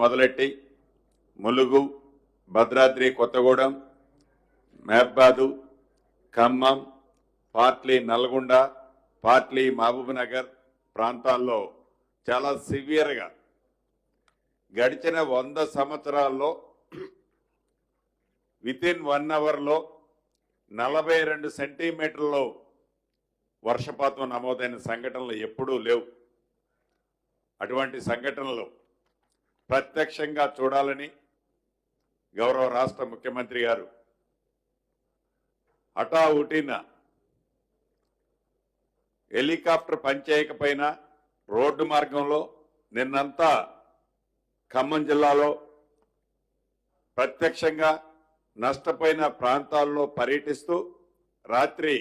మొదలెట్టి ములుగు భద్రాద్రి కొత్తగూడెం మహబాదు ఖమ్మం పాట్లీ నల్గొండ పాట్లీ మహబూబ్నగర్ ప్రాంతాల్లో చాలా సివియర్గా గడిచిన వంద సంవత్సరాల్లో వితిన్ వన్ అవర్లో నలభై రెండు సెంటీమీటర్లు వర్షపాతం నమోదైన సంఘటనలు ఎప్పుడూ లేవు. అటువంటి సంఘటనలు ప్రత్యక్షంగా చూడాలని గౌరవ రాష్ట్ర ముఖ్యమంత్రి గారు హఠా ఉటిన హెలికాప్టర్ పనిచేయకపోయినా రోడ్డు మార్గంలో నిన్నంతా ఖమ్మం జిల్లాలో ప్రత్యక్షంగా నష్టపోయిన ప్రాంతాల్లో పర్యటిస్తూ రాత్రి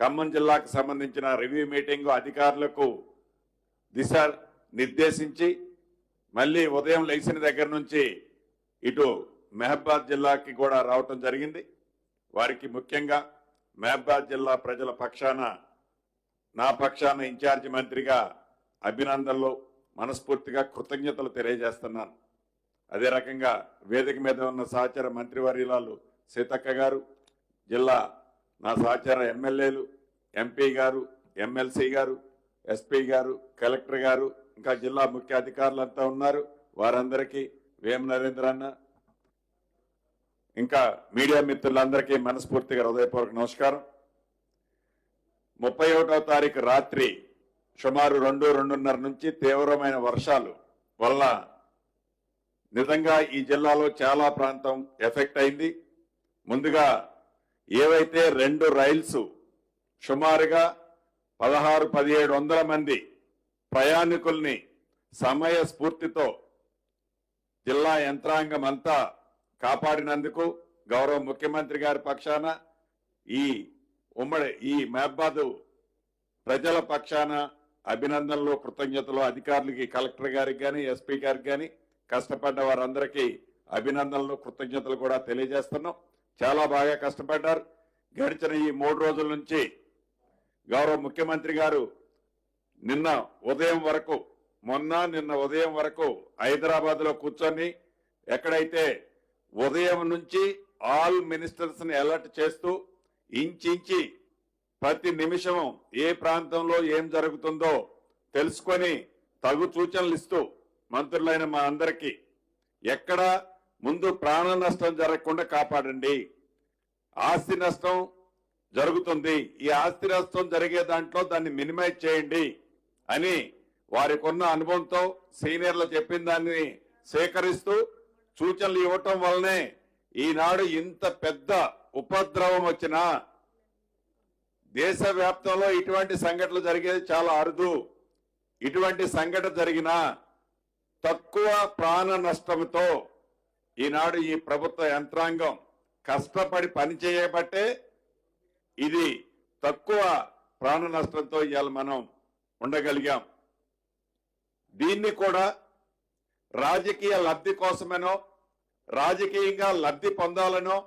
ఖమ్మం జిల్లాకు సంబంధించిన రివ్యూ మీటింగ్ అధికారులకు దిశ నిర్దేశించి మళ్ళీ ఉదయం లేచిన దగ్గర నుంచి ఇటు మెహబాద్ జిల్లాకి కూడా రావటం జరిగింది. వారికి ముఖ్యంగా మెహబాద్ జిల్లా ప్రజల పక్షాన నా పక్షాన ఇన్ఛార్జి మంత్రిగా అభినందనలు మనస్ఫూర్తిగా కృతజ్ఞతలు తెలియజేస్తున్నాను. అదే రకంగా వేదిక మీద ఉన్న సహచార మంత్రివర్యులాలు సీతక్క గారు జిల్లా నా సహచార ఎమ్మెల్యేలు ఎంపీ గారు ఎమ్మెల్సీ గారు ఎస్పీ గారు కలెక్టర్ గారు ఇంకా జిల్లా ముఖ్య అధికారులంతా ఉన్నారు. వారందరికీ వేమ నరేంద్ర అన్న. ఇంకా మీడియా మిత్రులందరికీ మనస్ఫూర్తిగా హృదయపూర్వక నమస్కారం. ముప్పై ఒకటో తారీఖు రాత్రి సుమారు రెండు రెండున్నర నుంచి తీవ్రమైన వర్షాలు వల్ల నిజంగా ఈ జిల్లాలో చాలా ప్రాంతం ఎఫెక్ట్ అయింది. ముందుగా ఏవైతే రెండు రైల్స్ సుమారుగా పదహారు పదిహేడు వందల మంది ప్రయాణికుల్ని సమయ స్ఫూర్తితో జిల్లా యంత్రాంగం అంతా కాపాడినందుకు గౌరవ ముఖ్యమంత్రి గారి పక్షాన ఈ ఉమ్మడి ఈ మహబాదు ప్రజల పక్షాన అభినందనలు కృతజ్ఞతలు అధికారులకి కలెక్టర్ గారికి కానీ ఎస్పీ గారికి కానీ కష్టపడ్డ వారందరికీ అభినందనలు కృతజ్ఞతలు కూడా తెలియజేస్తున్నాం. చాలా బాగా కష్టపడ్డారు. గడిచిన ఈ మూడు రోజుల నుంచి గౌరవ ముఖ్యమంత్రి గారు నిన్న ఉదయం వరకు మొన్న నిన్న ఉదయం వరకు హైదరాబాద్లో కూర్చొని ఎక్కడైతే ఉదయం నుంచి ఆల్ మినిస్టర్స్ని అలర్ట్ చేస్తూ ఇంచించి ప్రతి నిమిషం ఏ ప్రాంతంలో ఏం జరుగుతుందో తెలుసుకొని తగు సూచనలు ఇస్తూ మంత్రులైన మా అందరికీ ఎక్కడ ముందు ప్రాణ నష్టం జరగకుండా కాపాడండి. ఆస్తి నష్టం జరుగుతుంది. ఈ ఆస్తి నష్టం జరిగే దాంట్లో దాన్ని మినిమైజ్ చేయండి. అని వారికున్న అనుభవంతో సీనియర్లు చెప్పిన దాన్ని సేకరిస్తూ సూచనలు ఇవ్వటం వల్లనే ఈనాడు ఇంత పెద్ద ఉపద్రవం వచ్చినా దేశవ్యాప్తంలో ఇటువంటి సంఘటనలు జరిగేది చాలా అరుదు. ఇటువంటి సంఘటన జరిగినా తక్కువ ప్రాణ నష్టంతో ఈనాడు ఈ ప్రభుత్వ యంత్రాంగం కష్టపడి పని చేయబట్టే ఇది తక్కువ ప్రాణ నష్టంతో ఇవాళ మనం. ఉండగలిగాం. దీన్ని కూడా రాజకీయ లబ్ధి కోసమనో రాజకీయంగా లబ్ధి పొందాలనో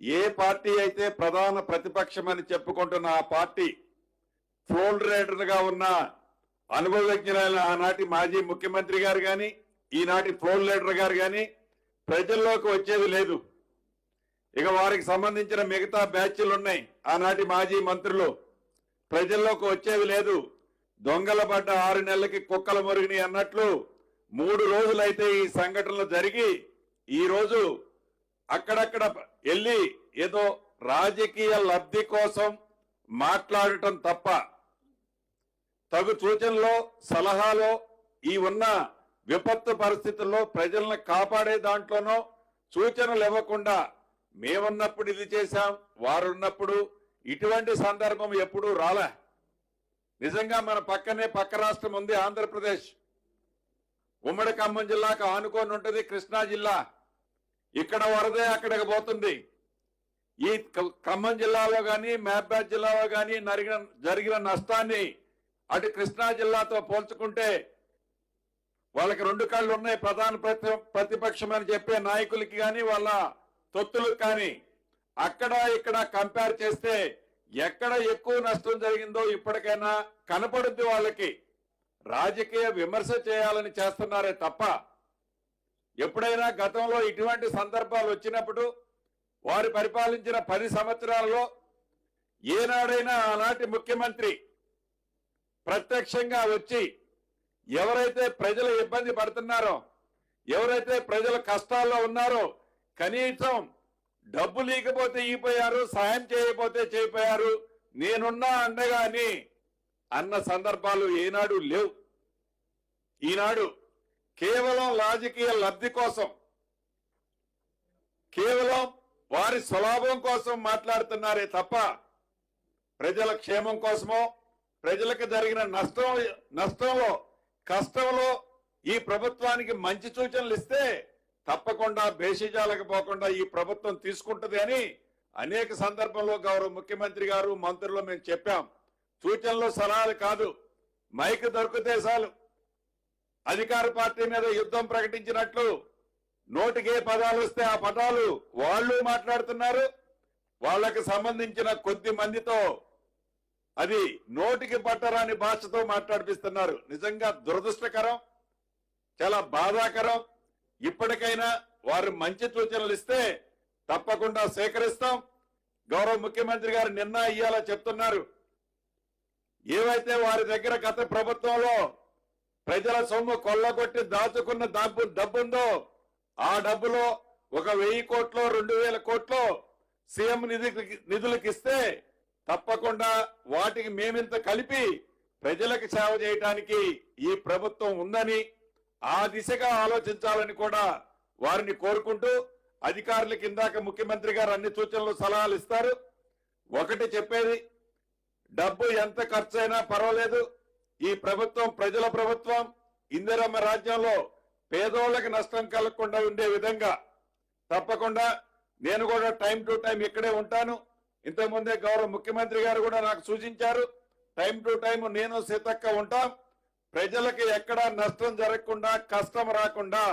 ఏ పార్టీ అయితే ప్రధాన ప్రతిపక్షమని చెప్పుకుంటున్న ఆ పార్టీ ఫోల్డ్ రైడర్గా ఉన్న అనుభవజ్ఞులైన ఆనాటి మాజీ ముఖ్యమంత్రి గారు కానీ ఈనాటి ఫ్లోర్ లీడర్ గారు కానీ ప్రజల్లోకి వచ్చేది లేదు. ఇక వారికి సంబంధించిన మిగతా బ్యాచ్లు ఉన్నాయి ఆనాటి మాజీ మంత్రులు ప్రజల్లోకి వచ్చేవి లేదు. దొంగల పడ్డ ఆరు నెలలకి కుక్కల మురిగిని అన్నట్లు మూడు రోజులైతే ఈ సంఘటనలు జరిగి ఈరోజు అక్కడక్కడ వెళ్ళి ఏదో రాజకీయ లబ్ధి కోసం మాట్లాడటం తప్ప తగు సూచనలో సలహాలో ఈ ఉన్న విపత్తు పరిస్థితుల్లో ప్రజలను కాపాడే దాంట్లోనో సూచనలు ఇవ్వకుండా మేమున్నప్పుడు ఇది చేశాం వారున్నప్పుడు ఇటువంటి సందర్భం ఎప్పుడూ రాలే. నిజంగా మన పక్కనే పక్క రాష్ట్రం ఉంది ఆంధ్రప్రదేశ్. ఉమ్మడి ఖమ్మం జిల్లాకు ఆనుకొని ఉంటుంది కృష్ణా జిల్లా. ఇక్కడ వరదే అక్కడికి పోతుంది. ఈ ఖమ్మం జిల్లాలో కానీ మహబాద్ జిల్లాలో కానీ నరిగిన జరిగిన నష్టాన్ని అటు కృష్ణా జిల్లాతో పోల్చుకుంటే వాళ్ళకి రెండు కళ్ళు ఉన్నాయి ప్రధాన ప్రతి- ప్రతిపక్షం అని చెప్పే నాయకులకి కానీ వాళ్ళ తొత్తులకు కానీ. అక్కడ ఇక్కడ కంపేర్ చేస్తే ఎక్కడ ఎక్కువ నష్టం జరిగిందో ఇప్పటికైనా కనపడుద్ది వాళ్ళకి. రాజకీయ విమర్శ చేయాలని చేస్తున్నారే తప్ప ఎప్పుడైనా గతంలో ఇటువంటి సందర్భాలు వచ్చినప్పుడు వారు పరిపాలించిన పది సంవత్సరాలలో ఏనాడైనా ఆనాటి ముఖ్యమంత్రి ప్రత్యక్షంగా వచ్చి ఎవరైతే ప్రజలు ఇబ్బంది పడుతున్నారో ఎవరైతే ప్రజల కష్టాల్లో ఉన్నారో కనీసం డబ్బు లేకపోతే ఈపోయారు సాయం చేయకపోతే చేయిపోయారు నేనున్నా అండగా అని అన్న సందర్భాలు ఏనాడు లేవు. ఈనాడు కేవలం రాజకీయ లబ్ధి కోసం కేవలం వారి స్వలాభం కోసం మాట్లాడుతున్నారే తప్ప ప్రజల క్షేమం కోసమో ప్రజలకు జరిగిన నష్టం నష్టంలో కష్టంలో ఈ ప్రభుత్వానికి మంచి సూచనలు ఇస్తే తప్పకుండా బేషిజాలకు పోకుండా ఈ ప్రభుత్వం తీసుకుంటది అని అనేక సందర్భంలో గౌరవ ముఖ్యమంత్రి గారు మంత్రులు మేము చెప్పాం. సూచనలు సలహాలు కాదు. మైక్ దొరికితే చాలు. అధికార పార్టీ మీద యుద్ధం ప్రకటించినట్లు నోటికి ఏ పదాలు వస్తే ఆ పదాలు వాళ్ళు మాట్లాడుతున్నారు. వాళ్ళకి సంబంధించిన కొద్ది మందితో అది నోటికి పట్టరాని భాషతో మాట్లాడిపిస్తున్నారు. నిజంగా దురదృష్టకరం. చాలా బాధాకరం. ఇప్పటికైనా వారు మంచి సూచనలు ఇస్తే తప్పకుండా సేకరిస్తాం. గౌరవ ముఖ్యమంత్రి గారు నిన్న ఇయ్యాలా చెప్తున్నారు. ఏవైతే వారి దగ్గర గత ప్రభుత్వంలో ప్రజల సొమ్ము కొల్లగొట్టి దాచుకున్న డబ్బు డబ్బుందో ఆ డబ్బులో ఒక వెయ్యి కోట్లు రెండు వేల కోట్లు సీఎం నిధులకి నిధులకు ఇస్తే తప్పకుండా వాటికి మేమింత కలిపి ప్రజలకు సేవ చేయటానికి ఈ ప్రభుత్వం ఉందని ఆ దిశగా ఆలోచించాలని కూడా వారిని కోరుకుంటూ అధికారుల ఇందాక ముఖ్యమంత్రి గారు అన్ని సూచనలు సలహాలు ఇస్తారు. ఒకటి చెప్పేది డబ్బు ఎంత ఖర్చైనా పర్వాలేదు. ఈ ప్రభుత్వం ప్రజల ప్రభుత్వం ఇందిరమ్మ రాజ్యంలో పేదోళ్ళకి నష్టం కలగకుండా ఉండే విధంగా తప్పకుండా నేను కూడా టైం టు టైం ఇక్కడే ఉంటాను. ఇంతకుముందే గౌరవ ముఖ్యమంత్రి గారు కూడా నాకు సూచించారు టైం టు టైం నేను సీతక్క ఉంటాం. ప్రజలకు ఎక్కడా నష్టం జరగకుండా కష్టం రాకుండా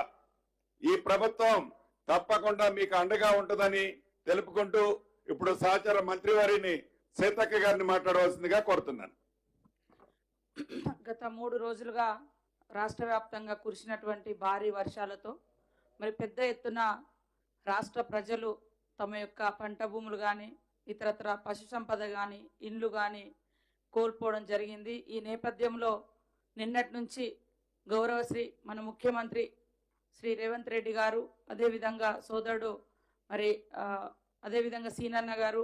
ఈ ప్రభుత్వం తప్పకుండా మీకు అండగా ఉంటుందని తెలుపుకుంటూ ఇప్పుడు సహచార మంత్రి వారిని సీతక్క గారిని మాట్లాడవలసిందిగా కోరుతున్నాను. గత మూడు రోజులుగా రాష్ట్ర వ్యాప్తంగా కురిసినటువంటి భారీ వర్షాలతో మరి పెద్ద ఎత్తున రాష్ట్ర ప్రజలు తమ యొక్క పంట భూములు కానీ ఇతరత్ర పశు సంపద కానీ ఇండ్లు కానీ కోల్పోవడం జరిగింది. ఈ నేపథ్యంలో నిన్నటి నుంచి గౌరవశ్రీ మన ముఖ్యమంత్రి శ్రీ రేవంత్ రెడ్డి గారు అదేవిధంగా సోదరుడు మరి అదేవిధంగా సీనన్న గారు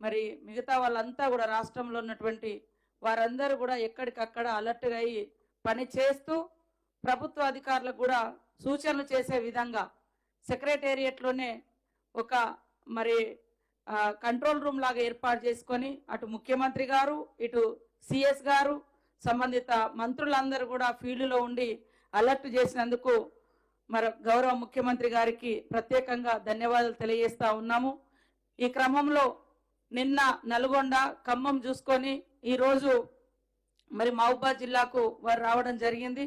మరి మిగతా వాళ్ళంతా కూడా రాష్ట్రంలో ఉన్నటువంటి వారందరూ కూడా ఎక్కడికక్కడ అలర్ట్గా అయ్యి పని చేస్తూ ప్రభుత్వ అధికారులకు కూడా సూచనలు చేసే విధంగా సెక్రటేరియట్లోనే ఒక మరి కంట్రోల్ రూమ్ లాగా ఏర్పాటు చేసుకొని అటు ముఖ్యమంత్రి గారు ఇటు సిఎస్ గారు సంబంధిత మంత్రులందరూ కూడా ఫీల్డ్లో ఉండి అలర్ట్ చేసినందుకు మరి గౌరవ ముఖ్యమంత్రి గారికి ప్రత్యేకంగా ధన్యవాదాలు తెలియజేస్తా ఉన్నాము. ఈ క్రమంలో నిన్న నల్గొండ ఖమ్మం చూసుకొని ఈరోజు మరి మహబూబాద్ జిల్లాకు వారు రావడం జరిగింది.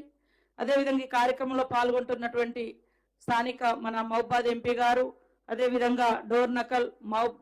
అదేవిధంగా ఈ కార్యక్రమంలో పాల్గొంటున్నటువంటి స్థానిక మన మహబాద్ ఎంపీ గారు అదేవిధంగా డోర్ నకల్ మహబ్